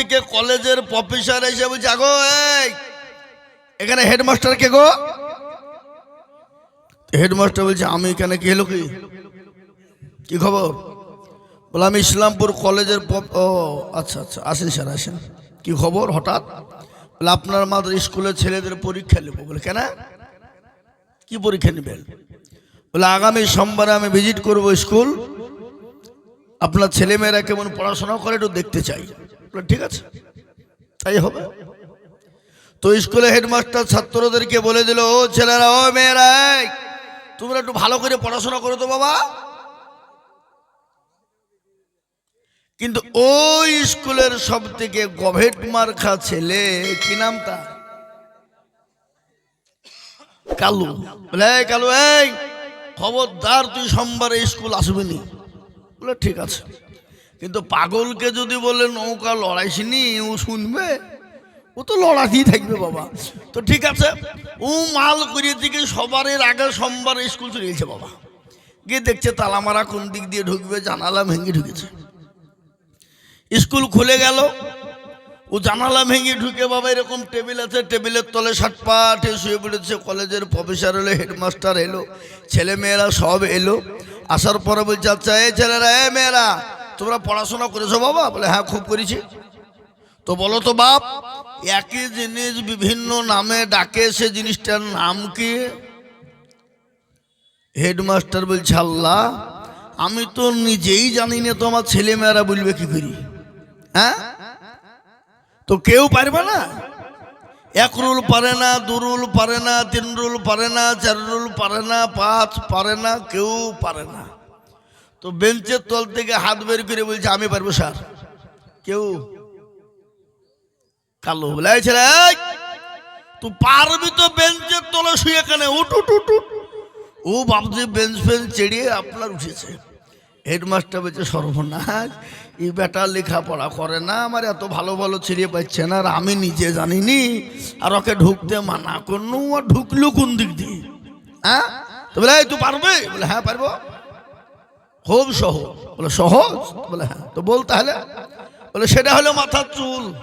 থেকে কলেজের প্রফেসর এসে বলছে, আগো এখানে হেডমাস্টার কে গো? হেডমাস্টার বলছে, আমি এখানে কি হলো কি কি খবর? বলে, আমি ইসলামপুর কলেজের ও আচ্ছা আচ্ছা আসেন স্যার, আসেন। কি খবর হঠাৎ? বলে, আপনার মাদের স্কুলের ছেলেদের পরীক্ষা নেব। বলে, কেন? কি পরীক্ষা নেবেন? বলে, আগামী সোমবারে আমি ভিজিট করব স্কুল। আপনার ছেলেমেয়েরা কেমন পড়াশোনা করে, একটু দেখতে চাই। ঠিক আছে, তাই হবে। তো স্কুলে হেডমাস্টার ছাত্রদেরকে বলে দিল, ও ছেলেরা, ও মেয়েরা তোমরা একটু ভালো করে পড়াশোনা করো তো বাবা। কিন্তু ওই স্কুলের সব থেকে গভেট মার্খা ছেলে, কি নাম তার? কালু। বলে, "এই কালু, এই, খবরদার, তুই সোমবারে স্কুল আসবি নি। বলে, ঠিক আছে। কিন্তু পাগলকে যদি বলে নৌকা লড়াইছিনি, ও শুনবে? ও তো লড়াতেই থাকবে, বাবা। তো ঠিক আছে, ও মাল করিয়ে দিকে সবারের আগে সোমবার স্কুল চলে গেছে, বাবা। গিয়ে দেখছে তালামারা কোন দিক দিয়ে ঢুকবে, জানালা ভেঙে ঢুকেছে। স্কুল খুলে গেল, ও জানালা ভেঙে ঢুকে, বাবা, এরকম টেবিল আছে, টেবিলের তলে ষাট পাটে শুয়ে পড়েছে, কলেজের প্রফেসর এলো, হেডমাস্টার এলো ছেলে মেয়েরা সব এলো। আসার পরে বলছে আচ্ছা এই ছেলেরা এ মেয়েরা তোমরা পড়াশোনা করেছ বাবা? বলে হ্যাঁ খুব করেছি। তো বলো তো বাপ, একই জিনিস বিভিন্ন নামে ডাকে, সে জিনিসটার নাম কি? হেডমাস্টার বলছে, আল্লাহ, আমি তো নিজেই জানি না তো আমার ছেলে মেয়েরা বলবে কি করি। হ্যাঁ? তো কেউ পারবে না? এক রুল পারে না, দু রুল পারে না, তিন রুল পারে না, চার রুল পারে না, পাঁচ পারে না, কেউ পারে না। তো বেঞ্চের তল থেকে হাত বের করে বলছে আমি পারব স্যার। কেউ? কালো বলে "এই ছেলে তুই পারবি তো বেঞ্চের তলে শুয়ে কেন? উঠ উঠ উঠ। ও ভাবছে বেঞ্চ ফেঞ্চ চেড়িয়ে আপনার উঠেছে। হেডমাস্টার বলছে সর্বনাশ এই বেটা লেখাপড়া করে না আমার এত ভালো ভালো ছেড়ে পাচ্ছে না আর আমি নিজে জানিনি আর ওকে ঢুকতে মানা করল আর ঢুকলো কোন দিক দিয়ে? হ্যাঁ? তো বলে "এই, তুই পারবে? বলে হ্যাঁ পারব। খুব সহজ বলে সহজ? বলে হ্যাঁ। তো বল তাহলে। বলে, সেটা হলো মাথার চুল।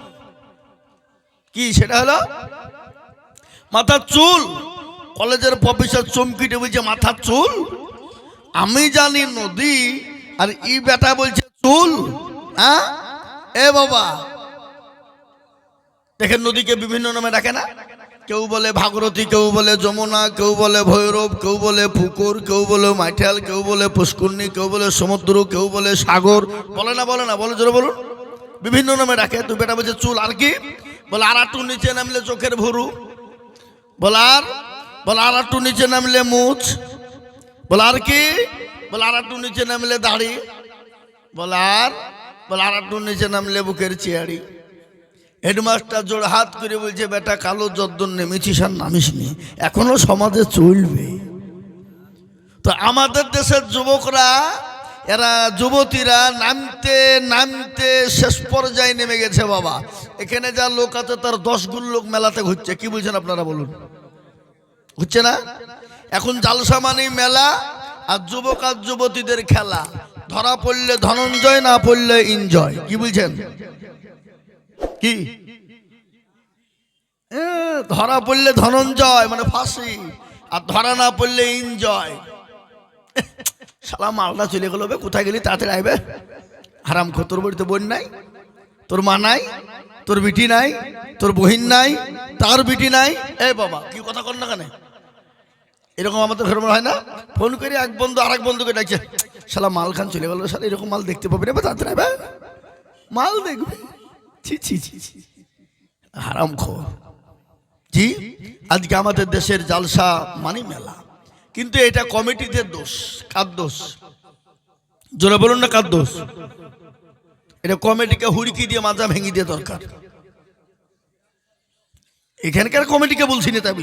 কি, সেটা হলো? মাথার চুল। কলেজের প্রফেসর চমকিটে বলছে, মাথার চুল? আমি জানি নদী, আর ই বেটা বলছে, চুল? হ্যাঁ? এ বাবা। দেখেন নদীকে বিভিন্ন নামে ডাকে না? কেউ বলে ভাগরথী, কেউ বলে যমুনা, কেউ বলে ভৈরব, কেউ বলে পুকুর, কেউ বলে মাইঠাল, কেউ বলে পুষ্করণী, কেউ বলে সমুদ্র, কেউ বলে সাগর। বলে না বলে না, বলে জোরে বলুন। বিভিন্ন নামে ডাকে, তুই বেটা বলছে চুল, আর কি? বলে, আর একটু নিচে নামলে চোখের ভুরু। বলে, আর? বলে, আর একটু নিচে নামলে মুছ বলে, আর কি? বলে, আর একটু নিচে নামলে দাড়ি। বলে, আর? বলে, আর একটু নিচে নামলে বুকের চেয়ারি হেডমাস্টার জোর হাত করে বলছে, বেটা, কালো যদ্দন নেমেছিস আর নামিস নি। এখনও সমাজে চলবে। তো আমাদের দেশের যুবকরা, এরা যুবতীরা নামতে নামতে শেষ পর্যায়ে নেমে গেছে বাবা। এখানে যা লোক আছে, তার দশ গুণ লোক মেলাতে ঘুরছে। কি বলছেন আপনারা বলুন? হচ্ছে না? এখন জালসা মানে মেলা আর যুবক আর যুবতীদের খেলা। ধরা পড়লে ধনঞ্জয়, না পড়লে এনজয় কি বলছেন? কি? ধরা পড়লে ধনঞ্জয় মানে ফাঁসি, আর ধরা না পড়লে এনজয় সালা মালটা চলে গেল কোথায় গেলি? তাড়াতাড়ি আইবে হারাম খো তোর বাড়িতে বোন নাই, তোর মা নাই, তোর বিটি নাই, তোর বহিন নাই, তার বিটি নাই। এ বাবা, কি কথা কর না কেন? এরকম আমাদের ঘরে হয় না? ফোন করে এক বন্ধু আর এক বন্ধুকে ডাকছে, শালা মাল খান চলে গেল শালা, এরকম মাল দেখতে পাবি না তাড়াতাড়ি মাল দেখবে? ছি হারাম খো জি আজকে আমাদের দেশের জালসা মানি মেলা। কিন্তু এটা কমিটিদের দোষ কার দোষ? জোরে বলুন না কার দোষ? এটা কমিটিকে হুড়কি দিয়ে মাজা ভেঙে দিয়ে দরকার। এখানকার কমিটিকে বলছি না তাই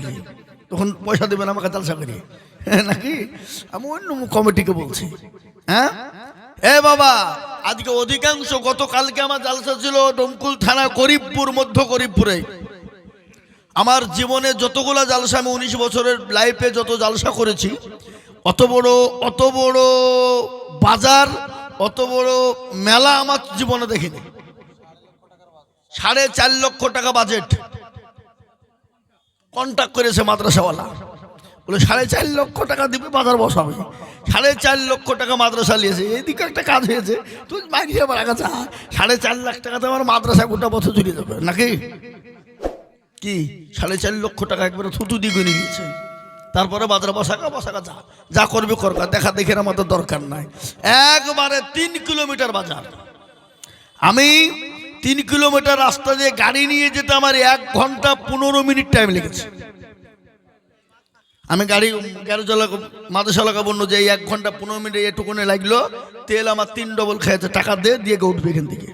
তখন পয়সা দেবেন আমাকে জালসা করিয়ে। হ্যাঁ, নাকি? আমি অন্য কমিটিকে বলছি। হ্যাঁ? এ বাবা আজকে অধিকাংশ গতকালকে আমার জালসা ছিল ডমকুল থানা করিবপুর মধ্য করিবপুরে আমার জীবনে যতগুলো জালসা আমি উনিশ বছরের লাইফে যত জালসা করেছি, অত বড় অত বড় বাজার, অত বড় মেলা আমার জীবনে দেখিনি। সাড়ে চার লক্ষ টাকা বাজেট কন্ট্যাক্ট করেছে মাদ্রাসাওয়ালা। বলে, সাড়ে চার লক্ষ টাকা দিবে বাজার বসাবে সাড়ে চার লক্ষ টাকা মাদ্রাসা নিয়েছে। এইদিকে একটা কাজ হয়েছে। তুই মাগিয়ে আমার আগাছা সাড়ে চার লাখ টাকাতে আমার মাদ্রাসা গোটা বছর চলে যাবে। নাকি? কি? সাড়ে চার লক্ষ টাকা একবারে থুতু দিয়ে করে নিয়েছে তারপরে বাজার বসাকা বসাকা যা। যা করবে করকা দেখা দেখে আমাদের দরকার নাই। একবারে তিন কিলোমিটার বাজার। আমি তিন কিলোমিটার রাস্তা দিয়ে গাড়ি নিয়ে যেতে আমার এক ঘণ্টা পনেরো মিনিট টাইম লেগেছে। আমি গাড়ি গ্যারেজ চালক মাদেশা এলাকা বলল যে এক ঘণ্টা পনেরো মিনিট এটুকুনে লাগল, তেল আমার তিন ডবল খেয়েছে, টাকা দিয়ে দিয়ে উঠবে এখান থেকে।